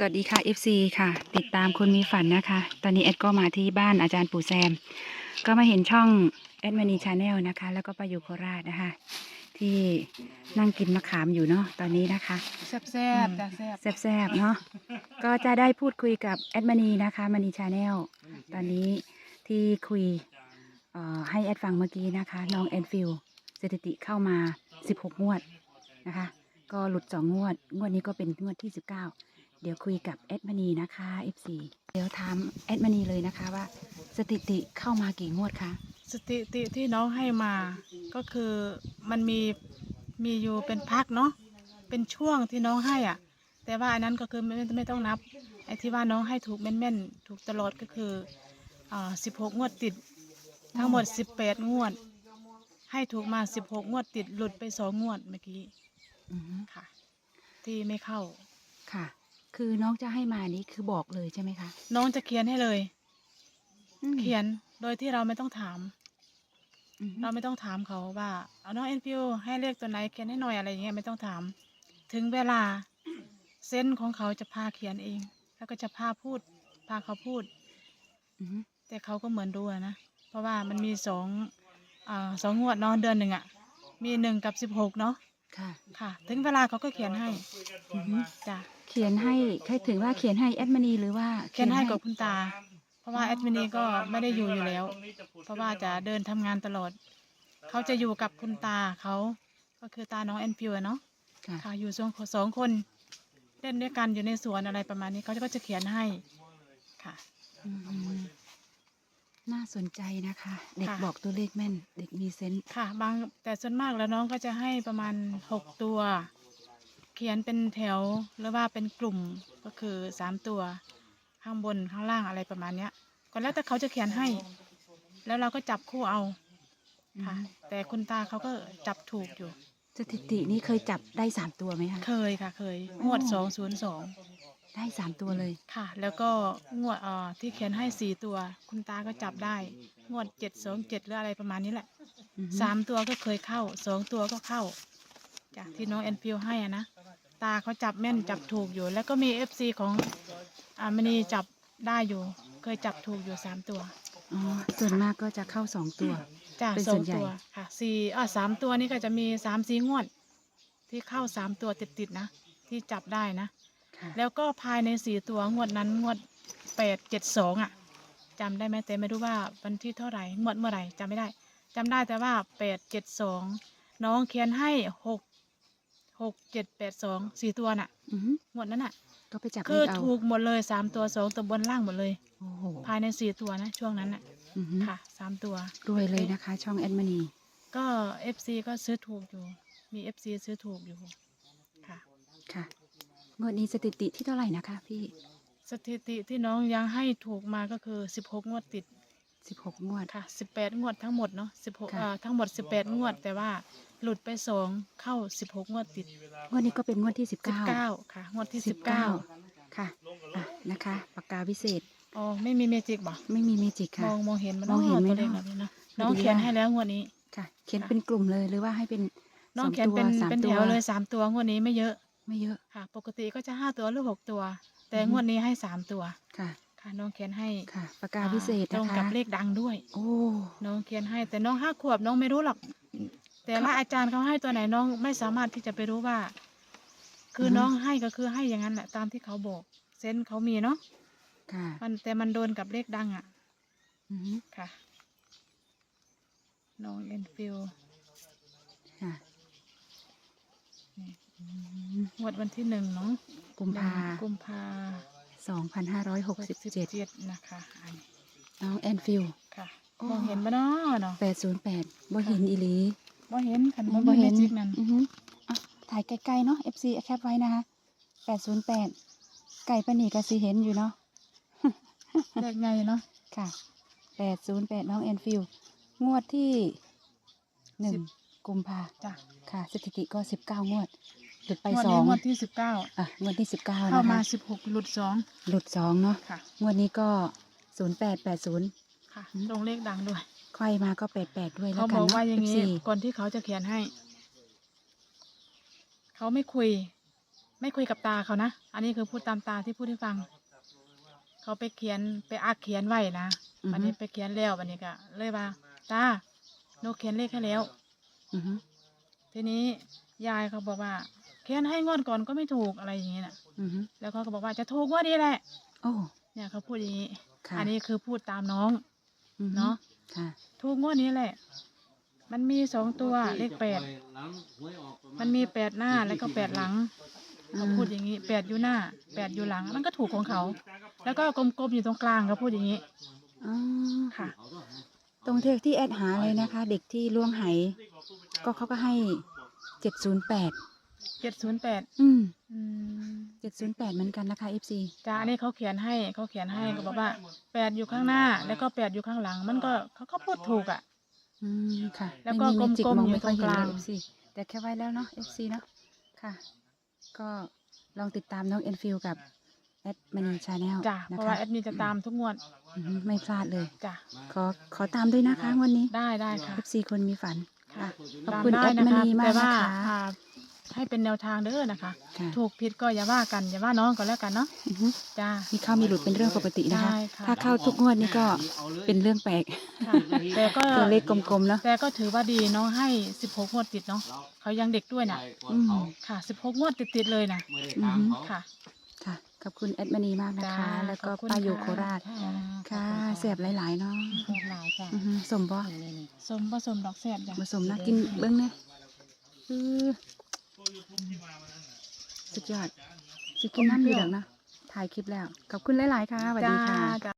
สวัสดีค่ะ FC ค่ะ ติดตามคนมีฝันนะคะ ตอนนี้แอดก็มาที่บ้านอาจารย์ปู่แซม ก็มาเห็นช่องแอดมานีชาแนลนะคะ แล้วก็ไปอยู่โคราชนะคะ ที่นั่งกินมะขามอยู่เนาะตอนนี้นะคะแซ่บแซ่บจ้ะแซ่บแซบๆเนาะก็จะได้พูดคุยกับแอดมานีนะคะมานีชาแนลตอนนี้ที่คุยเอ่อให้แอดฟังเมื่อกี้นะคะน้องแอนฟิลสถิติเข้ามา 16 งวดนะคะ ก็หลุด 2 งวด งวดนี้ก็เป็นงวดที่ 19 เดี๋ยวคุยกับแอดมานีนะคะ FC เดี๋ยวถามแอดมานีเลยนะคะว่า สถิติเข้ามากี่งวดคะ สถิติที่น้องให้มาก็คือมันมีมีอยู่เป็นพักเนาะเป็นช่วงที่น้องให้อะ แต่ว่าอันนั้นก็คือไม่ไม่ไม่ต้องนับไอ้ที่ว่าน้องให้ถูกแม่นๆถูกตลอดก็คืออ่าสิบหกงวดติด ทั้งหมดสิบแปดงวด ให้ถูกมาสิบหกงวดติดหลุดไปสองงวดเมื่อกี้อือฮึค่ะ ที่ไม่เข้าค่ะ คือน้องจะให้มานี้คือบอกเลยใช่ไหมคะ น้องจะเขียนให้เลย อืมเขียนโดยที่เราไม่ต้องถาม อือฮึเราไม่ต้องถามเขาว่าเอาน้องเอ็นฟิวให้เลขตัวไหนเขียนให้หน่อยอะไรอย่างเงี้ยไม่ต้องถาม ถึงเวลาเส้นของเขาจะพาเขียนเอง แล้วก็จะพาพูด พาเขาพูด อือฮึแต่เขาก็เหมือนดูอะนะ เพราะว่ามันมีสองอ่าสองงวดเนอนเดือนหนึ่งอะมีหนึ่งกับสิบหกเนาะค่ะค่ะ ถึงเวลาเขาก็เขียนให้อือฮึจ้ะ เขียนให้ใครถึงว่าเขียนให้แอดมานีหรือว่าเขียนให้กับคุณตา เพราะว่าแอดมินีก็ไม่ได้อยู่อยู่แล้ว เพราะว่าจะเดินทำงานตลอด เขาจะอยู่กับคุณตาเขาก็คือตาน้องแอนฟิวอะเนาะค่ะค่ะอยู่สองสองคนเล่นด้วยกันอยู่ในสวนอะไรประมาณนี้เขาก็จะเขียนให้ค่ะอืมน่าสนใจนะคะ เด็กค่ะบอกตัวเลขแม่น เด็กมีเซนส์ค่ะ บางแต่ส่วนมากแล้วน้องก็จะให้ประมาณหกตัว เขียนเป็นแถวหรือว่าเป็นกลุ่มก็คือสามตัว ข้างบนข้างล่างอะไรประมาณเนี้ย ก็แล้วแต่เขาจะเขียนให้ แล้วเราก็จับคู่เอาค่ะ แต่คุณตาเขาก็จับถูกอยู่ สถิตินี้เคยจับได้สามตัวไหมคะ เคยค่ะ เคยงวดสองศูนย์สองได้สามตัวเลยค่ะ แล้วก็งวดเอ่อที่เขียนให้สี่ตัว คุณตาก็จับได้ งวดเจ็ดสองเจ็ดหรืออะไรประมาณนี้แหละอือฮึ สามตัวก็เคยเข้าสองตัวก็เข้า จากที่น้องแอนฟิลให้อะนะ ตาเขาจับแม่นจับถูกอยู่ แล้วก็มีเอฟซีของอามณีจับได้อยู่ เคยจับถูกอยู่สามตัวอ๋อส่วนมากก็จะเข้าสองตัว จ้าเป็นสอส่งวนใหญ่ ตัวค่ะสี่อ่าสามตัวนี่ก็จะมีสามสี่งวด ที่เข้าสามตัวติดๆนะ ที่จับได้นะ ค่ะแล้วก็ภายในสี่ตัวงวดนั้นงวดแปดเจ็ดสองอะจำได้ไหมแต่ไม่รู้ว่าวันที่เท่าไหร่งวดเมื่อไหร่จำไม่ได้จำได้แต่ว่าแปดเจ็ดสองน้องเขียนให้หก หกเจ็ดแปดสองสี่ตัวน่ะอือฮึงวดนั้นน่ะ ก็ไปจับคือเลขเอาถูกหมดเลยสามตัวสองตัวบนล่างหมดเลย โอ้โหภายในสี่ตัวนะช่วงนั้นน่ะอือฮึค่ะสามตัว รวยเลยนะคะ ช่องแอดมานีก็เอฟซีก็ซื้อถูกอยู่ มีเอฟซีซื้อถูกอยู่ค่ะ ค่ะงวดนี้สถิติที่เท่าไหร่นะคะ พี่สถิติที่น้องยังให้ถูกมาก็คือสิบหกงวดติด สิบหกงวด ค่ะสิบแปดงวดทั้งหมดเนาะสิบหกค่ะเอ่อทั้งหมดสิบแปดงวด แต่ว่าหลุดไปสองเข้าสิบหกงวดติดงวดนี้ก็เป็นงวดที่สิบสิบเก้าเก้าค่ะ งวดที่สิบเก้าค่ะอะนะคะปากกาวิเศษอ๋อไม่มีเมจิกบ่ไม่มีเมจิกมค่ะ องมองเห็นมันมองเห็นไหมตัวเลขเนาะแบบนี้เนาะพอดีน้องเขียนว่าให้แล้วงวดนี้ ค่ะ เขียนค่ะ เป็นกลุ่มเลยหรือว่าให้เป็นน้องสเขียนเป็นตัวสามเป็นตัแถวเลยสามตัวงวดนี้ไม่เยอะไม่เยอะค่ะ ปกติก็จะห้าตัวหรือหกตัว แต่อือฮึงวดนี้ให้สามตัว ค่ะ ค่ะน้องเขียนให้ค่ะปากกาวิเศษตรนะงคะกับเลขดังด้วย โอ้ น้องเขียนให้ แต่น้องห้าขวบน้องไม่รู้หรอก แต่ละอาจารย์เขาให้ตัวไหนน้องไม่สามารถที่จะไปรู้ว่า คือออฮึ น้องให้ก็คือให้อย่างนั้นแหละตามที่เขาบอกเซนส์เขามีเนาะค่ะมันแต่มันโดนกับเลขดังอะ อือฮึค่ะ น้องเอ็นฟิลค่ะนี่อืมงวดวันที่หนึ่งเนาะกุมภากุมภา สองพันห้าร้อยหกสิบเจ็ดเจ็ดนะคะอันนี้น้องแอนฟิล ค่ะโอ้มองเห็นปะเนาะเนาะแปดศูนย์แปดบ่เห็นอีหลีมองเห็นขันบ่บ่เห็เห็นนจิกนั่นอือฮึอะถ่ายไกลๆเนาะ FC แคปไว้นะคะแปดศูนย์แปดไก่ปะนี่ก็สิเห็นอยู่เนาะ เลขไงเนาะค่ะแปดศูนย์แปดน้องแอนฟิล งวดที่หนึ่งสิบกุมภาจ้ะค่ะ สถิติก็สิบเก้างวด หลุดไปงวดสอนี้งงวดที่สิบเก้าอะงวดที่สิบเก้าเข้านะมาคะสิบหกหลุดสองหลุดสองเนาะค่ะงวดนี้ก็ศูนย์แปดแปดศูนย์ค่ะอืมลงเลขดังด้วยใครมาก็แปดแปดด้วยแล้เขาวกับนอกเนาะว่าอย่างนี้ FC ก่อนที่เขาจะเขียนให้ เขาไม่คุย ไม่คุยกับตาเขานะ อันนี้คือพูดตามตาที่พูดให้ฟัง เขาไปเขียนไปอักเขียนไว้นะอือฮึวันนี้ไปเขียนแล้ววันนี้ก็เลยว่าตาหนูเขียนเลขให้แล้วอือฮึทีนี้ยายเขาบอกว่า เขียนให้งวดก่อนก็ไม่ถูกอะไรอย่างนี้น่ะ อือฮึแล้วเขาก็บอกว่าจะถูกงวดนี้แหละ โอ้เนี่ยเขาพูดอย่างนี้ ค่ะอันนี้คือพูดตามน้อง อือฮึเนาะ ค่ะ ถูกงวดนี้แหละ มันมีสองตัวเลขแปด มันมีแปดหน้าแล้วก็แปดหลังเขาพูดอย่างนี้แปดอยู่หน้าแปดอยู่หลัง มันก็ถูกของเขา แล้วก็กลมๆอยู่ตรงกลางเขาพูดอย่างนี้อ๋อค่ะ ตรงเทกที่แอดหาเลยนะคะ เด็กที่ล่วงไหก็เขาก็ให้เจ็ดศูนย์แปด เจ็ดศูนย์แปดอืมอืมเจ็ดศูนย์แปดเหมือนกันนะคะ FC จ้าอันนี้เขาเขียนให้เขาเขียนให้ก็บอกว่าแปดอยู่ข้างหน้า แล้วก็แปดอยู่ข้างหลัง มันก็เขาก็พูดถูกอะ อืมค่ะแล้วก็ไม่มีกลมๆเมจิมองอยู่ไม่ค่อยตรงกเห็นลางเลย FC แต่แค่ไว้แล้วเนาะ FC เนาะค่ะ ก็ลองติดตามน้องเอ็นฟิลกับแอดมณีชาแนลจ้านะเพราะคะว่าแอดมินจะตามทุกงวดอือฮึไม่พลาดเลย จ้าขอขอตามด้วยนะคะวันนี้ ได้ได้ค่ะ FC คนมีฝันค่ะ ขอบตามคุณได้แอดนะมคะณีมากแต่ว่านะคะ อ่า ให้เป็นแนวทางเด้อนะคะ ค่ะ ถูกผิดก็อย่าว่ากันอย่าว่าน้องก็แล้วกันเนาะอือฮึจ้า มีเข้ามีหลุดเป็นเรื่องปกตินะคะ ใช่ค่ะ ถ้าเข้าทุกงวดนี่ก็เป็นเรื่องแปลก ค่ะแต่ก็ตัวเลขกลมๆเนาะ แต่ก็ถือว่าดีน้องให้สิบหกงวดติดเนาะเขายังเด็กด้วยนะอืม ค่ะสิบหกงวดติดๆเลยนะอือฮึ ค่ะ ค่ะ ขอบคุณแอดมณีมากนะคะ จ้าแล้วก็ขอบคุณป้าอยู่ค่ะ โคราช ค่ะเสียบหลายๆเนาะแซ่บหลายจ้ะอือฮึสมบ่สมผสมดอกแสบจ้ะผสมนะกินเบิ้งเนี่ยคือ สุดยอดสิกินน้ำดีดังนะ ถ่ายคลิปแล้ว ขอบคุณหลาย ๆ ค่ะสวัสดีค่ะ